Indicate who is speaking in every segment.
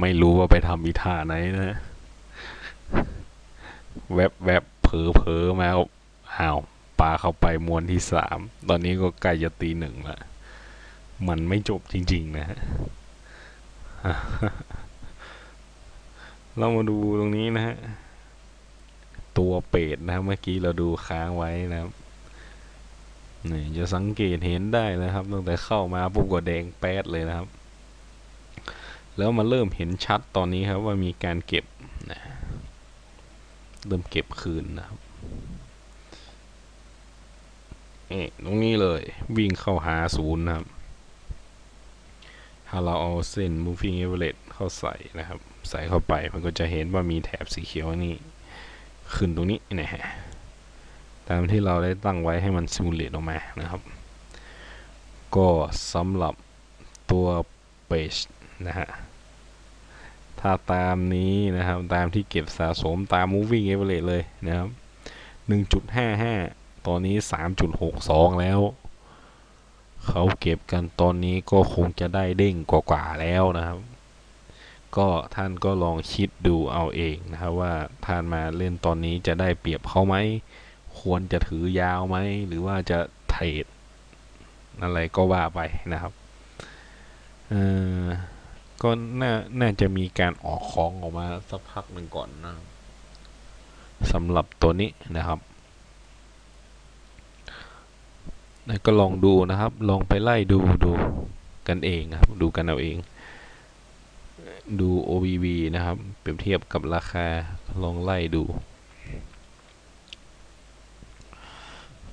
Speaker 1: ไม่รู้ว่าไปทำอีท่าไหนนะแวบแวบเผลอเผลอมาอ้าวปลาเข้าไปมวนที่สามตอนนี้ก็ใกล้จะตีหนึ่งละมันไม่จบจริง ๆ นะฮะเรามาดูตรงนี้นะฮะ ตัวเป็ดนะครับเมื่อกี้เราดูค้างไว้นะครับนี่จะสังเกตเห็นได้นะครับตั้งแต่เข้ามาปุ๊บก็แดงแป๊ดเลยนะครับ แล้วมาเริ่มเห็นชัดตอนนี้ครับว่ามีการเก็บนะเริ่มเก็บคืนนะครับนี่ตรงนี้เลยวิ่งเข้าหาศูนย์นะครับ ถ้าเราเอาเส้น moving average เข้าใส่นะครับ ใส่เข้าไปมันก็จะเห็นว่ามีแถบสีเขียวนี่ขึ้นตรงนี้นะฮะตามที่เราได้ตั้งไว้ให้มันซิมูเลตออกมานะครับ ก็สำหรับตัว page นะฮะ ถ้าตามนี้นะครับ ตามที่เก็บสะสมตาม moving average เลยนะครับ 1.55 ตอนนี้ 3.62 แล้ว เขาเก็บกันตอนนี้ก็คงจะได้เด้งกว่าๆแล้วนะครับ ก็ท่านก็ลองคิดดูเอาเองนะครับว่าท่านมาเล่นตอนนี้จะได้เปรียบเขาไหม ควรจะถือยาวไหม หรือว่าจะเทรดอะไรก็ว่าไปนะครับ เออ ก็น่าน่าจะมีการออกของออกมาสักพักหนึ่งก่อนนะสำหรับตัวนี้นะครับก็ลองดูนะครับ ลองไปไล่ดูดูกันเองนะครับ ดูกันเอาเอง ดู OBV นะครับ เปรียบเทียบกับราคาลองไล่ดู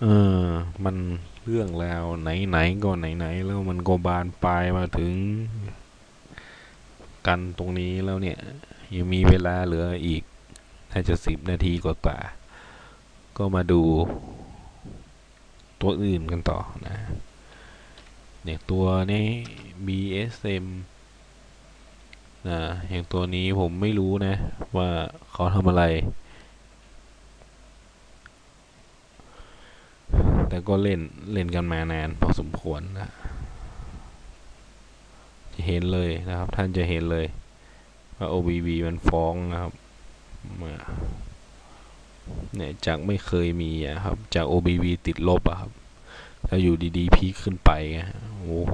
Speaker 1: เออ มันเรื่องแล้วไหนๆก็ไหนๆแล้วมันก็บานปลายมาถึง กันตรงนี้แล้วเนี่ย ยังมีเวลาเหลืออีกน่าจะสิบนาทีกว่าๆก็มาดูตัวอื่นกันต่อนะเนี่ยตัวนี้ BSM นะอย่างตัวนี้ผมไม่รู้นะ ว่าเขาทำอะไร แต่ก็เล่นเล่นกันมานานพอสมควรนะ จะเห็นเลยนะครับ ท่านจะเห็นเลยว่า OBV มันฟ้องนะครับเนี่ยจากไม่เคยมีอะครับ จาก OBV ติดลบอะครับแล้วอยู่ดีๆ พีคขึ้นไปอะโอ้โห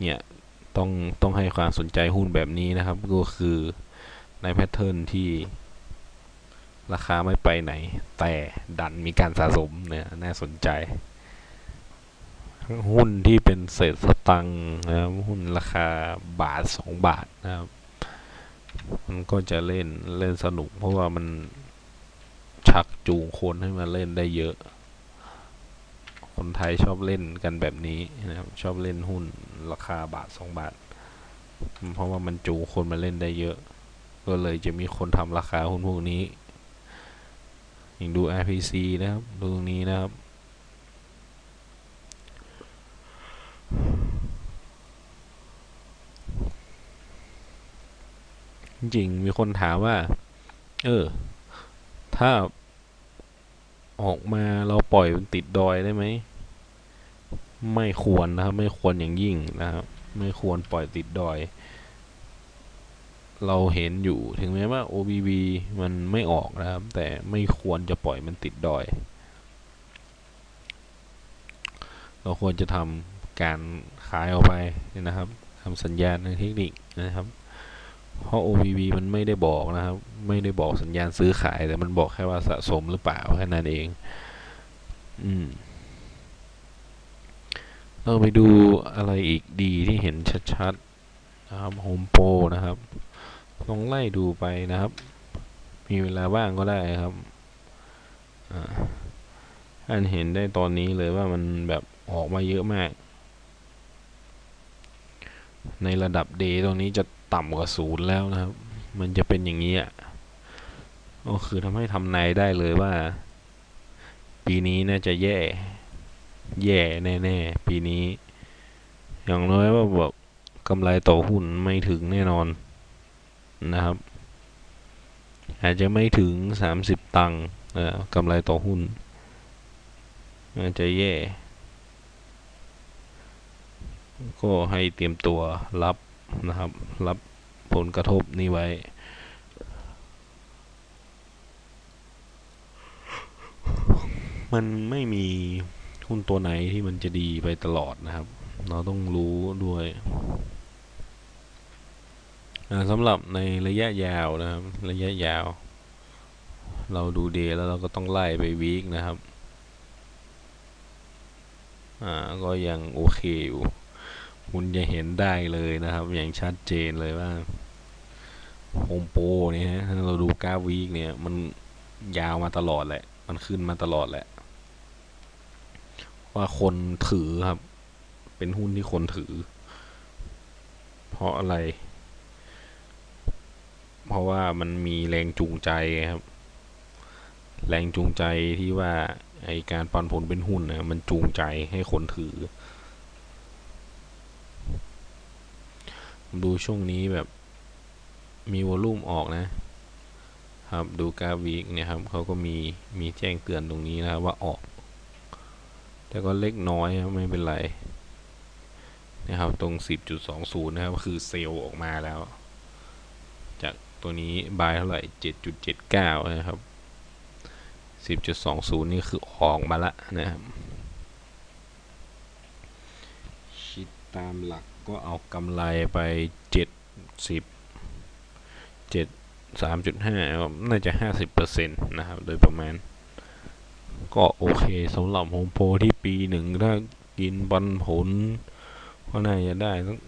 Speaker 1: เนี่ยต้องต้องให้ความสนใจหุ้นแบบนี้นะครับ ก็คือในแพทเทิร์นที่ราคาไม่ไปไหน แต่ดันมีการสะสมเนี่ยน่าสนใจ หุ้นที่เป็นเศษสตังค์นะครับหุ้นราคาบาทสองบาทนะครับ มันก็จะเล่นเล่นสนุก เพราะว่ามันชักจูงคนให้มาเล่นได้เยอะ คนไทยชอบเล่นกันแบบนี้นะครับ ชอบเล่นหุ้นราคาบาทสองบาท เพราะว่ามันจูงคนมาเล่นได้เยอะ ก็เลยจะมีคนทำราคาหุ้นพวกนี้อย่างดู RPC นะครับ ดูตรงนี้นะครับ ริง ๆ มีคนถามว่า เออ ถ้าออกมาเราปล่อยมันติดดอยได้ไหม ไม่ควรนะครับ ไม่ควรอย่างยิ่งนะครับ ไม่ควรปล่อยติดดอย เราเห็นอยู่ถึงแม้ว่า OBV มันไม่ออกนะครับ แต่ไม่ควรจะปล่อยมันติดดอย เราควรจะทำการขายออกไปนะครับทำสัญญาณในเทคนิคนะครับ เพราะ OBV มันไม่ได้บอกนะครับ ไม่ได้บอกสัญญาณซื้อขาย แต่มันบอกแค่ว่าสะสมหรือเปล่าแค่นั้นเอง อืม เราไปดูอะไรอีกดีที่เห็นชัดๆนะครับโฮมโปรนะครับ ลองไล่ดูไปนะครับ มีเวลาว่างก็ได้ครับอันเห็นได้ตอนนี้เลยว่ามันแบบออกมาเยอะมาก ในระดับเดย์ตรงนี้จะต่ำกว่าศูนย์แล้วนะครับ มันจะเป็นอย่างนี้อะก็คือทำให้ทำนายได้เลยว่า ปีนี้น่าจะแย่ แย่แน่ๆ ปีนี้ อย่างน้อยว่าแบบกำไรต่อหุ้นไม่ถึงแน่นอนนะครับ อาจจะไม่ถึงสามสิบตังค์กำไรต่อหุ้นอาจจะแย่ ก็ให้เตรียมตัวรับนะครับ รับผลกระทบนี้ไว้ มันไม่มีหุ้นตัวไหนที่มันจะดีไปตลอดนะครับ เราต้องรู้ด้วยสำหรับในระยะยาวนะครับ ระยะยาว เราดูเดย์แล้วเราก็ต้องไล่ไปวีคนะครับ อ่า ก็ยังโอเคอยู่ คุณจะเห็นได้เลยนะครับ อย่างชัดเจนเลยว่าโฮมโปรเนี่ยฮะถ้าเราดูกราฟวีคเนี่ย มันยาวมาตลอดแหละ มันขึ้นมาตลอดแหละ ว่าคนถือครับ เป็นหุ้นที่คนถือ เพราะอะไร เพราะว่ามันมีแรงจูงใจครับ แรงจูงใจที่ว่าไอการปันผลเป็นหุ้นนะมันจูงใจให้คนถือ ดูช่วงนี้แบบมีวอลลุ่มออกนะครับ ดูกราฟวีกเนี่ยครับเขาก็มีมีแจ้งเตือนตรงนี้นะครับว่าออก แต่ก็เล็กน้อยไม่เป็นไรนะครับตรง 10.20 นะครับคือเซลล์ออกมาแล้ว จากตัวนี้บายเท่าไหร่ 7.79 นะครับ 10.20 นี่คือออกมาละนะครับ คิดตามหลัก ก็เอากำไรไป70 7 3.5น่าจะ50%นต์นะครับ โดยประมาณ ก็โอเคสำหรับโฮมโปรที่ปีหนึ่งถ้ากินปันผล ก็น่าจะได้ตั้ง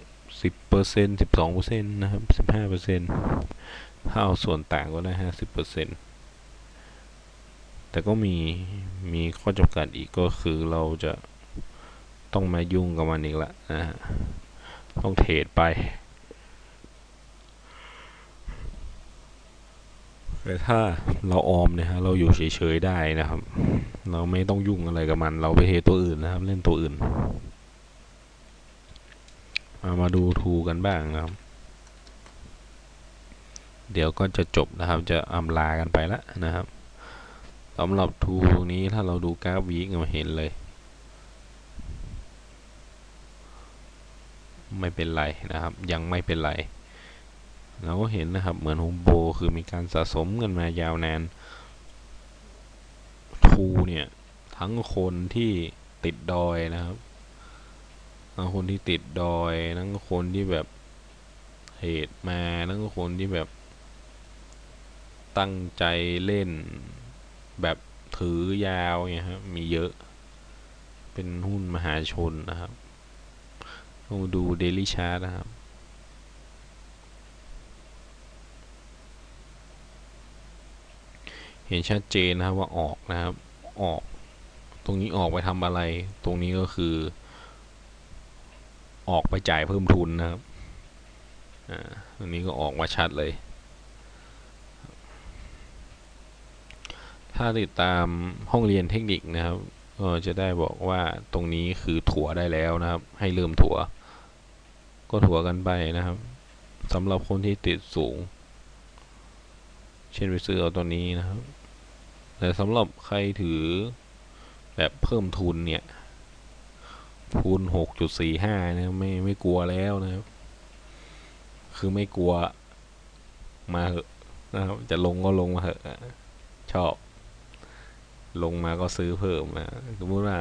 Speaker 1: สิบเปอร์เซ็นต์สิบสองเปอร์เซ็นต์นะครับสิบห้าเปอร์เซ็นต์ถ้าเอาส่วนต่างก็ได้ห้าสิบเปอร์เซ็นต์แต่ก็มีมีข้อจำกัดอีกก็คือเราจะต้องมายุ่งกับมันอีกละนะฮะ ต้องเทรดไปแต่ถ้าเราออมเนี่ยฮะเราอยู่เฉยๆได้นะครับ เราไม่ต้องยุ่งอะไรกับมัน เราไปเทรดตัวอื่นนะครับ เล่นตัวอื่น มามาดูทูกันบ้างนะครับ เดี๋ยวก็จะจบนะครับ จะอำลากันไปแล้วนะครับสำหรับทูนี้ถ้าเราดูกราฟวีกมาเห็นเลย ไม่เป็นไรนะครับ ยังไม่เป็นไรเราก็เห็นนะครับเหมือนโฮมโบคือมีการสะสมกันมายาวนานทูเนี่ยทั้งคนที่ติดดอยนะครับทั้งคนที่ติดดอยทั้งคนที่แบบเหตุมาทั้งคนที่แบบตั้งใจเล่นแบบถือยาวเนี่ยครับมีเยอะ เป็นหุ้นมหาชนนะครับ ต้องดูเดลิชาร์นะครับ เห็นชัดเจนนะครับว่าออกนะครับ ออก ตรงนี้ออกไปทำอะไร ตรงนี้ก็คือ ออกไปจ่ายเพิ่มทุนนะครับ อ่าตรงนี้ก็ออกมาชัดเลย ถ้าติดตามห้องเรียนเทคนิคนะครับก็จะได้บอกว่าตรงนี้คือถั่วได้แล้วนะครับ ให้เริ่มถั่ว ก็ถั่วกันไปนะครับสำหรับคนที่ติดสูง เช่นไปซื้อเอาตัวนี้นะครับ แต่สำหรับใครถือแบบเพิ่มทุนเนี่ยทุนหกจุดสี่ห้านะไม่ไม่กลัวแล้วนะครับ คือไม่กลัวมาเหอะนะครับ จะลงก็ลงมาเหอะชอบ ลงมาก็ซื้อเพิ่มนะสมมติว่า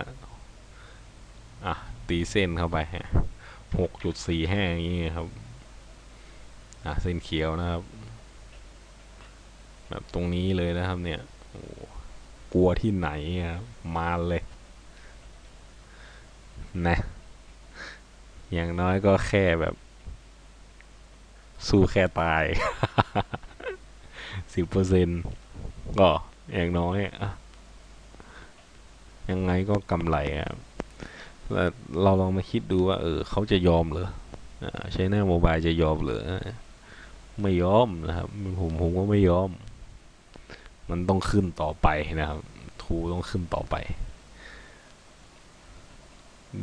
Speaker 1: อะ ตีเส้นเข้าไปฮะ หกจุดสี่ห้าอย่างนี้ครับ อะเส้นเขียวนะครับ แบบตรงนี้เลยนะครับ เนี่ยกลัวที่ไหนครับมาเลยนะ อย่างน้อยก็แค่แบบ สู้แค่ตายสิบเปอร์เซ็นก็อย่างน้อยอะยังไงก็กำไรอะแล้ว เราลองมาคิดดูว่า เออเขาจะยอมเหรออ่าใช้หน้าโมบายจะยอมเหรอไม่ยอมนะครับผมผมก็ไม่ยอม มันต้องขึ้นต่อไปนะครับทูต้องขึ้นต่อไป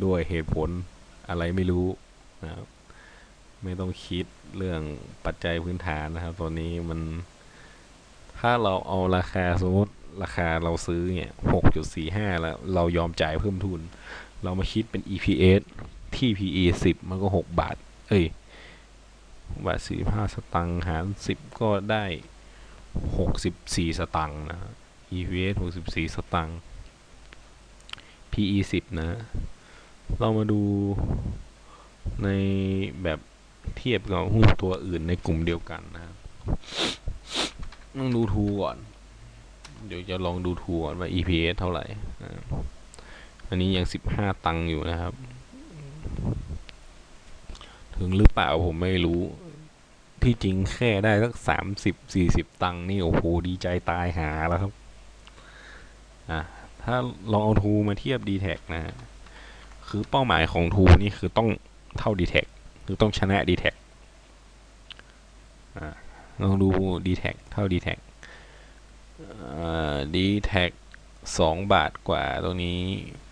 Speaker 1: ด้วยเหตุผลอะไรไม่รู้นะครับไม่ต้องคิดเรื่องปัจจัยพื้นฐานนะครับ ตัวนี้มัน ถ้าเราเอาราคาสมมติราคาเราซื้อเนี่ยหกจุดสี่ห้าแล้ว เรายอมจ่ายเพิ่มทุน เรามาคิดเป็น EPS ที่ PE สิบมันก็หกบาท เอ้ยบาทสี่ห้าสตังค์หารสิบก็ได้หกสิบสี่สตังค์นะ EPS หกสิบสี่สตังค์ PE สิบนะ เรามาดูในแบบเทียบกับหุ้นตัวอื่นในกลุ่มเดียวกันนะครับต้องดูทูก่อน เดี๋ยวจะลองดูทูก่อนว่า EPS เท่าไหร่นะ อันนี้ยังสิบห้าตังค์อยู่นะครับ ถึงหรือเปล่าผมไม่รู้ ที่จริงแค่ได้สักสามสิบสี่สิบตังค์นี่โอ้โหดีใจตายหาแล้วครับ อะ ถ้าลองเอาทูมาเทียบ d t แทนะฮะคือเป้าหมายของทูนี่คือต้องเท่า d t แทคือต้องชนะ d t แทอะลองดู d t แทเท่า d t แทอ่า d t แท สองบาทกว่า ตรงนี้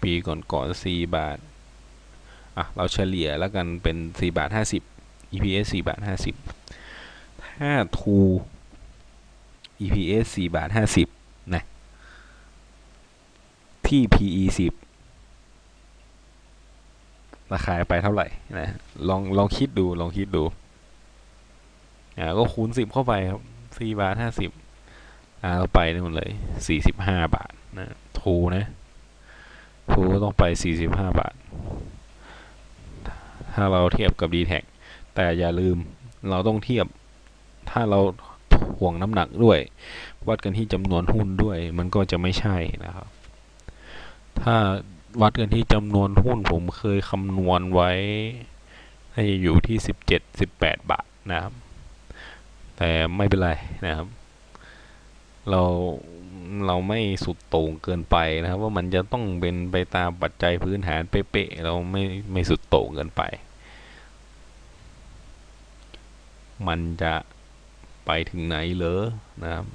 Speaker 1: ปีก่อนก่อนสี่บาท อะ เราเฉลี่ยแล้วกันเป็นสี่บาทห้าสิบ EPS สี่บาทห้าสิบถ้าทู EPS สี่บาทห้าสิบนะ ที่ PE สิบราคาไปเท่าไหร่ นะ ลอง ลองคิดดู ลองคิดดู อ่า ก็คูณสิบเข้าไปครับสี่บาทห้าสิบอ่า เราไปนี่หมดเลยสี่สิบห้าบาท นะทูนะทูก็ต้องไปสี่สิบห้าบาท ถ้าเราเทียบกับ d t แทแต่อย่าลืมเราต้องเทียบถ้าเราห่วงน้ำหนักด้วย วัดกันที่จำนวนหุ้นด้วย มันก็จะไม่ใช่นะครับ ถ้าวัดกันที่จำนวนหุ้นผมเคยคำนวณไว้ให้อยู่ที่สิบเจ็ดสิบแปดบาทนะครับ แต่ไม่เป็นไรนะครับ เรา เราไม่สุดโต่งเกินไปนะครับ ว่ามันจะต้องเป็นไปตามปัจจัยพื้นฐานเป๊ะๆเราไม่ไม่สุดโต่งเกินไป มันจะไปถึงไหนเหรอนะครับ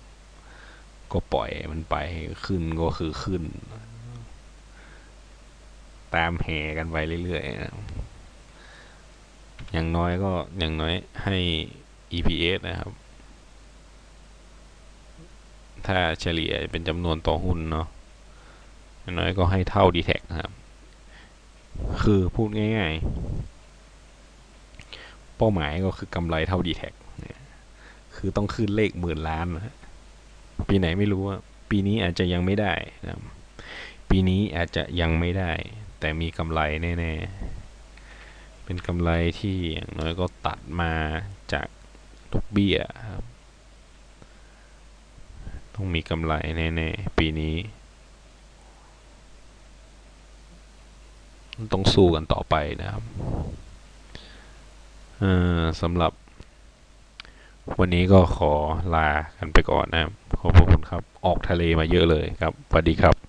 Speaker 1: ก็ปล่อยมันไปขึ้นก็คือขึ้น ตามแห่กันไปเรื่อยๆนะอย่างน้อยก็อย่างน้อยให้ EPS นะครับ ถ้าเฉลี่ยเป็นจำนวนต่อหุ้นเนาะน้อยก็ให้เท่า d t แทนะครับ คือพูดง่ายๆ เป้าหมายก็คือกำไรเท่า d t แทคือต้องขึ้นเลขหมื่นล้านนะปีไหนไม่รู้ว่าปีนี้อาจจะยังไม่ได้นะปีนี้อาจจะยังไม่ได้ แต่มีกำไรแน่ๆ เป็นกำไรที่อย่างน้อยก็ตัดมาจากดอกเบี้ยครับ ต้องมีกำไรแน่ๆ ปีนี้ ต้องสู้กันต่อไปนะครับสำหรับ วันนี้ก็ขอลากันไปก่อนนะครับ ขอบคุณครับ ออกทะเลมาเยอะเลยครับสวัสดีครับ